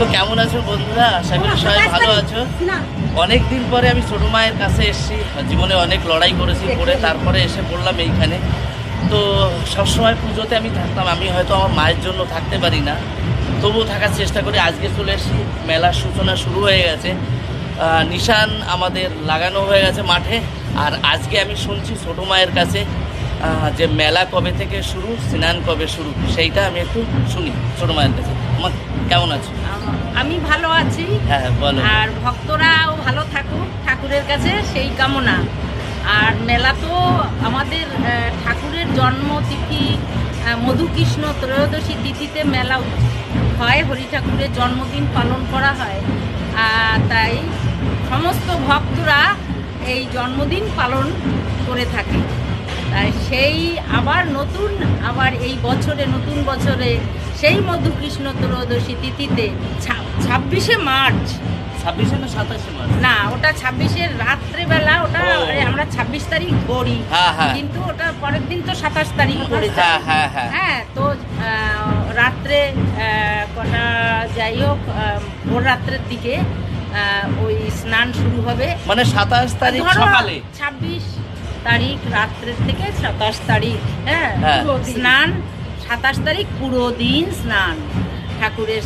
তো কেমন আছো বন্ধুরা? আশা করি সবাই ভালো আছো। অনেক দিন পরে আমি ছোটো মায়ের কাছে এসেছি। জীবনে অনেক লড়াই করেছি পরে তারপরে এসে পড়লাম এইখানে। তো সবসময় পুজোতে আমি থাকতাম। আমি হয়তো আমার মায়ের জন্য থাকতে পারি না। তবুও থাকার চেষ্টা করি আজকে চলে এসেছি। মেলার সূচনা শুরু হয়ে গেছে। নিশান আমাদের লাগানো হয়ে গেছে মাঠে। আর আজকে আমি শুনছি ছোটো মায়ের কাছে যে মেলা কবে থেকে শুরু স্নান কবে শুরু? সেইটা আমি একটু শুনি ছোটো মায়ের কাছে। কেমন আছো? আমি ভালো আছি। হ্যাঁ বলো। আর ভক্তরাও ভালো থাকুক ঠাকুরের কাছে সেই কামনা। আর মেলা তো আমাদের ঠাকুরের জন্মতিথি মধুকৃষ্ণ ত্রয়োদশী তিথিতে মেলা হয় হরি ঠাকুরের জন্মদিন পালন করা হয়। আহ, তাই সমস্ত ভক্তরা এই জন্মদিন পালন করে থাকে। তাই সেই আবার নতুন আবার এই বছরে নতুন বছরে সেই মধুকৃষ্ণ ত্রয়োদশী তিথিতে ছাব্বিশে মার্চ। ছাব্বিশে না সাতাশে মার্চ? না ওটা ছাব্বিশের রাত্রেবেলা ওটা। আমরা ছাব্বিশ তারিখ করি হ্যাঁ, হ্যাঁ। কিন্তু ওটা পরের দিন তো সাতাশ তারিখ হ্যাঁ হ্যাঁ হ্যাঁ। হ্যাঁ তো রাত্রে কটা যাই হোক ভোর রাত্রের দিকে ওই স্নান শুরু হবে। মানে সাতাশ তারিখ সকালে? ছাব্বিশ তারিখ রাত্রের থেকে সাতাশ তারিখ হ্যাঁ হ্যাঁ। স্নান সাতাশ তারিখ পুরো দিন স্নান ঠাকুরের